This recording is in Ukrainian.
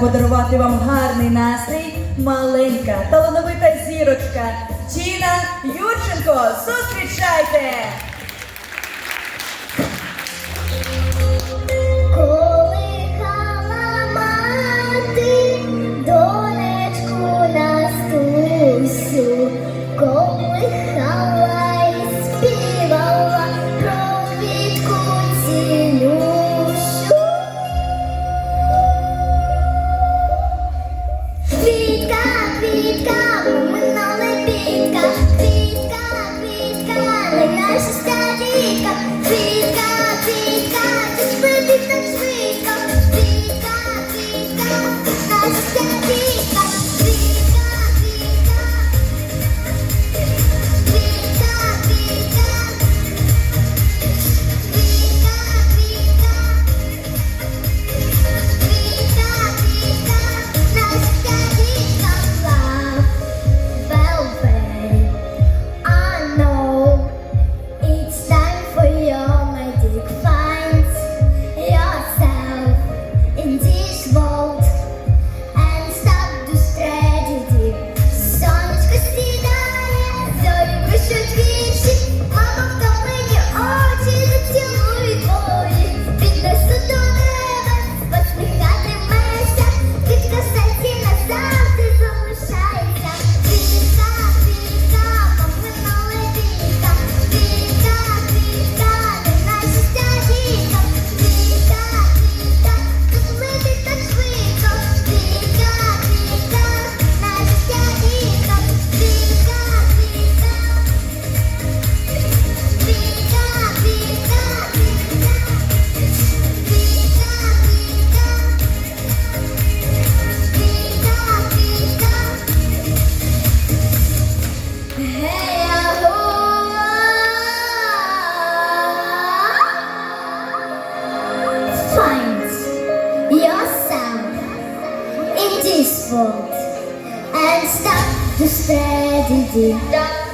Подарувати вам гарний настрій маленька, талановита зірочка Тіна Юрченко. Зустрічайте! and stop the steady ding